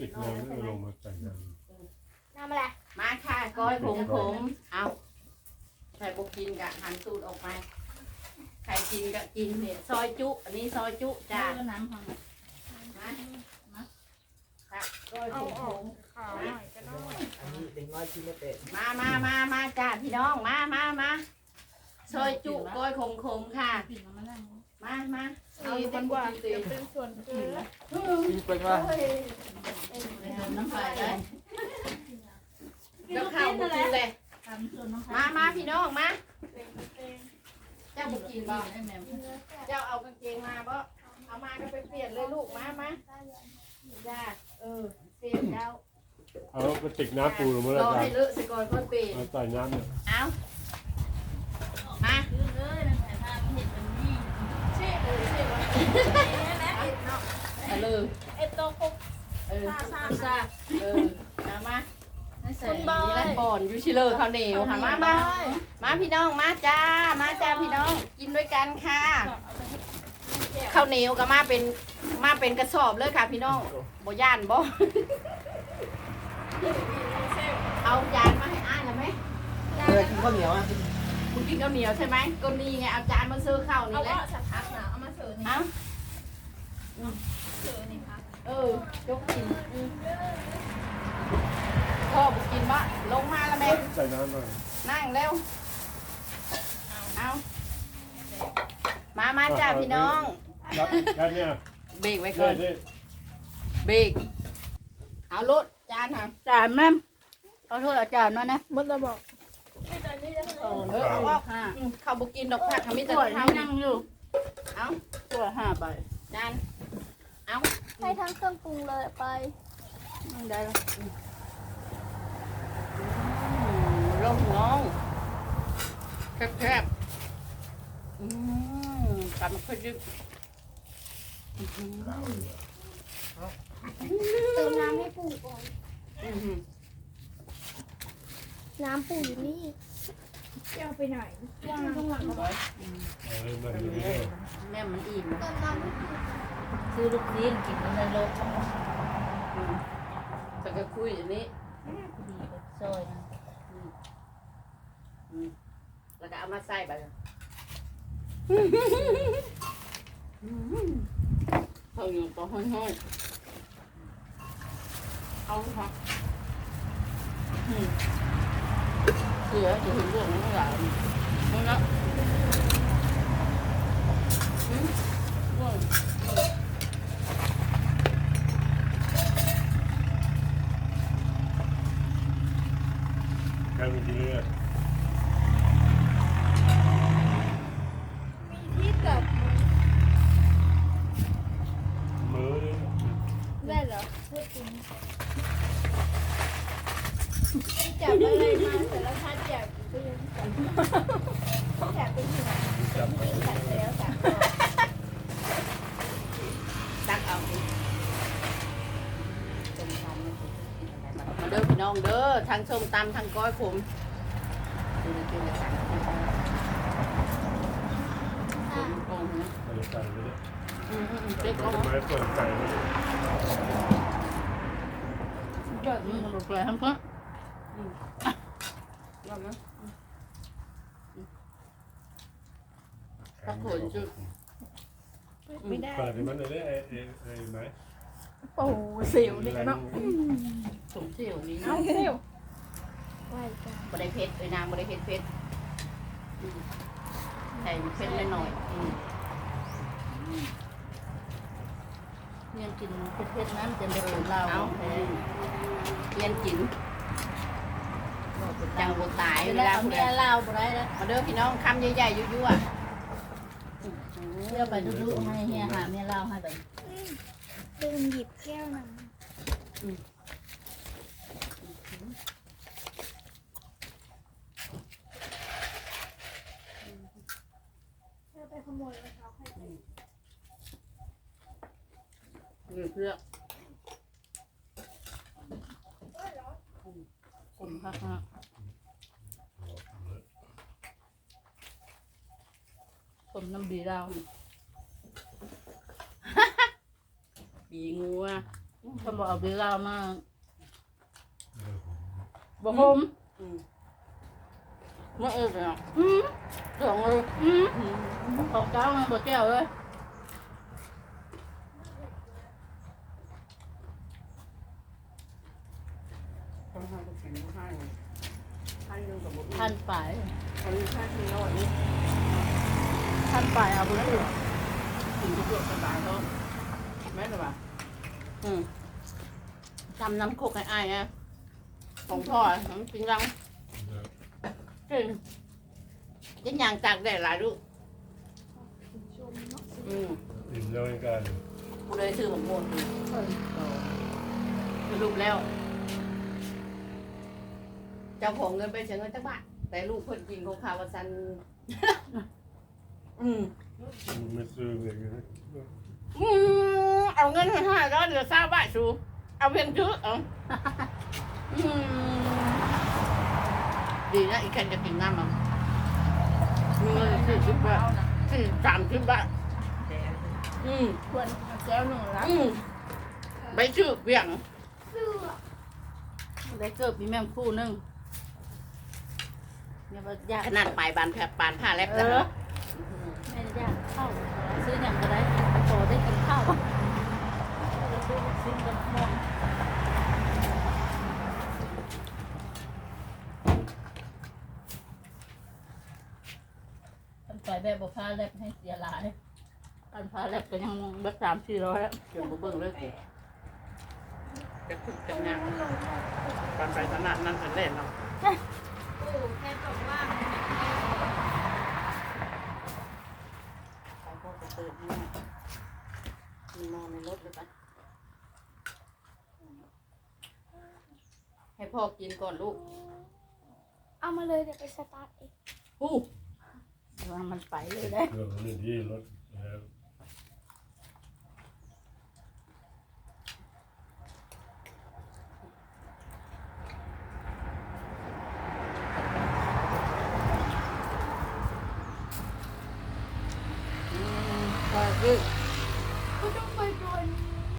ติดน้ำไม่ลงมาใส่น้น้ำอะไรมาค่ะก้อยผมผมเอาใครบอกกินกะหันตูดออกไปใครกินกะกินเนี่ยซอยจุ อันนี้ซอยจุจ้าก็น้ำพังมาค่ะก้อยผมผมขาวหน่อยก็ได้อันนี้เด็กน้อยกินไม่เป็นมามามามาจ้าพี่น้องมามามาซอยจุก้อยขมขมๆค่ะผิดมานั่งมามาสีดีกว่าเดี๋ยวเป็นส่วนเกินกินเป็ นว่าน้ำปลาได้แล้วข้าวบุกินเลยทำส่วนน้ำปลามามาพี่น้องมาเจ้าบุกินบ่ได้แม่เจ้าเอากางเกงมาบ่เอามาก็ไปเปลี่ยนเลยลูกมามาจ้าเออเปลี่ยนเจ้าำเอากระติกน้ำปูลงมาแล้รวอจ้ะให้เลอะสิก่อนค่อยเปลี่ยนเอาใส่น้ำเนี่ยเอามาคือเลยน้ำปลาเห็ดแบบนี้เช่เลยเช่เลยเอาเลย ซาซาเออมามาไม่ใส่มีแล้วก่อนอยู่ชิเลอร์ข้าวเหนียวค่ะมามามาพี่น้องมาจ้ามาจ้าพี่น้องกินด้วยกันค่ะข้าวเหนียวก็มาเป็นมาเป็นกระสอบเลยค่ะพี่น้องบ่ย่านบ่เอาจานมาให้อ้ายหน่อยไหมเออกินข้าวเหนียวอะคุณกินข้าวเหนียวใช่ไหมก็นี่ไงเอาจานมาซื้อข้าวเอานี่แหละว่าสักพักนะเอามาเสิร์ฟนี่เอาเสิร์ฟนี่ค่ะ เออยกกินอืมพ่อบุกินบะลงมาแล้วแม่ใส่น้ำหน่อยนั่งเร็วเอามามาจ้าพี่น้องรับแค่เนี้ยเบรกไว้ก่เนี่อยนนี่เบรกเอารถจานค่ะจานแม่ขอโทษอาจารย์นะนะมดระบอกไม่ตอนนี้จะเออเอาว่าห้าอืมเขาบุกินดอกผักเขาไม่สแต่วยข้านั่วงอยู่ เอาสวยห้าใบจานเอา ให้ทั้งเครื่องปรุงเลยไปนั่งได้แล้วอืมลงน้องแคบๆอืมกลับมาค่อยดึกอื้อหือเติมน้ำให้ปู่ก่อน อื้อหือน้ำปู่อยู่นี่จะเอาไปไหนว่างข้างหลังเอาเลยมาดูนี่ด้วยแม่มันอิ่มเติมน้ำให้ปู่ ซื้อลูกชิ้นกินในรถอืมแต่ก็คุยอย่างนี้ดีซอยนะอืมแล้วก็เอามาใส่ไปเขาอยู่ต่อห้อยๆเอาค่ะอืมเสือจะถึงเรื่องนี้เท่าไหร่นั่นละ อืมร่วงแค่มีกินเลือดมีที่จับมือนี่ได้เหรอพูดจริงจับอะไรมาแต่ละพัดจับก็ยังจับจับเป็นหัวจับเอาจับแล้วจับ ตักเอาสิส้มตำมาเด้อพี่ น้องเด้อทั้งส้มตำทั้งก้อยขมดูดิดูดิสั่งขมขมนะใส่ไก่ไปเลยอืมอืมอืมใส่เด็กไก่ก็ไม้เปิดไก่ไปเลยยอดมือมันแปลทั้งเพิ่มยอมนะตักผลจุด ไม่ได้ เปิดให้มันเลยไอ้ไอ้ไอ้ไม้ โอ้เสียวเลยเนาะสมเสี่ยวนี้เอาเนาะเสียวไหวจ้ะบริเพชรเลยนางบริเพชรเพชรอืมใส่เพชรหน่อยๆอืมเนี่ยกินเผ็ดๆนั้นจะได้เป็นเราเอาแท้เรียนกินจังบตายเวเวลาลาเอาผู้เมีใดยเล่าบ่ได้แล้วมาเด้อพี่น้องคำใหญ่ๆยั่วเดี๋ยวไปทุกๆให้เฮียหาเมียเล่าให้ไป ลืมหยิบแก้วน้ำเธอไปขโมยรองเท้าใครไปๆมีเพื่อคนพักฮะผมน้ำดีเรา ปีงูอะอืเขาบอกเอาเวลามาเออบ่ผมอืมเมื่อเออเนาะอืมสองเลยอืมขอบเจ้ามันบ่แก้วเลยต้องให้ก็กินให้ให้ดูกับบุญท่านฝ่ายอันนี้ค่าที่โน่นนี่ท่านฝ่ายเอาไปเลยกินทุกอย่างสบายก็ แม่นหรือเปล่าอืมทำน้ำโคกให้อ้ายนะของพ่อน้ำจริงจังเออจริงยังยางตากแดดหลายลูกชมเนาะอืมอิ่มแล้วไอ้การกูเลยซื้อหมกหมดสรุปแล้ว เจ้าของเงินไปเสียเงินจักบาทแต่ลูกเพิ่นกินของข้าววาซันอืมไม่ซื้อเลยนะอืม เอาเงินให้ห้าร้อยเหลือเศร้าบาทสูเอาเพียงชื่อเอาอืมดีนะอีกแค่จะกินน้ำอะมีเงินสี่สิบบาทสี่สามสิบบาทอืมควรแก้วหนึ่งละอืมไปชื่อเบี่ยงเสื้อได้เกิบมีแม่มคู่หนึงอย่าบ่อยากขนาดปลายบานแผลปานผ้าแลบเอจะอเนาะแม่อยากเข้าซื้ออย่างก็ได้ขอได้กินข้าว ซื้อลูกชิ้นกับหม่องท่านฝ่ายแบบบ่พาแลบให้เสียหลายท่านพาแลบก็ยังเบักสามสี่ร้อยแล้วเกี่ยวกับเบิ่งเลยสิจะขึ้นจะงานปานไปขนาดนั้นเป็นเล่นเนาะโอ้แค่บอกว่าไปพ่อจะเติมให้มีนอนในรถเลยปะ ให้พ่อกินก่อนลูกเอามาเลยเดี๋ยวไปสตาร์ทเองฮู้วางมันไปเลยได้เครื่องนี่ดีรถ